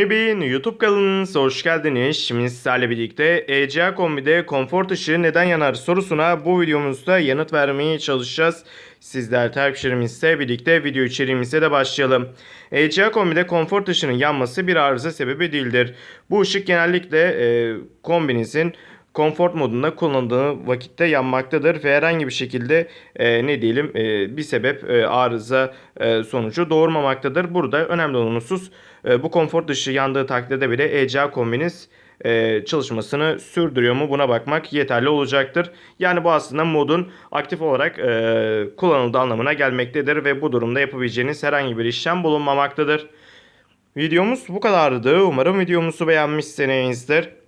Bin YouTube kanalınıza hoş geldiniz. Şimdi sizlerle birlikte ECA kombide konfor ışığı neden yanar sorusuna bu videomuzda yanıt vermeye çalışacağız. Sizler takipçilerimizle birlikte video içeriğimize de başlayalım. ECA kombide konfor ışığının yanması bir arıza sebebi değildir. Bu ışık genellikle e, kombinizin konfor modunda kullanıldığı vakitte yanmaktadır ve herhangi bir şekilde e, ne diyelim e, bir sebep e, arıza e, sonucu doğurmamaktadır. Burada önemli olan husus e, bu konfor dışı yandığı takdirde bile ECA kombiniz e, çalışmasını sürdürüyor mu buna bakmak yeterli olacaktır. Yani bu aslında modun aktif olarak e, kullanıldığı anlamına gelmektedir ve bu durumda yapabileceğiniz herhangi bir işlem bulunmamaktadır. Videomuz bu kadardı. Umarım videomuzu beğenmişsinizdir.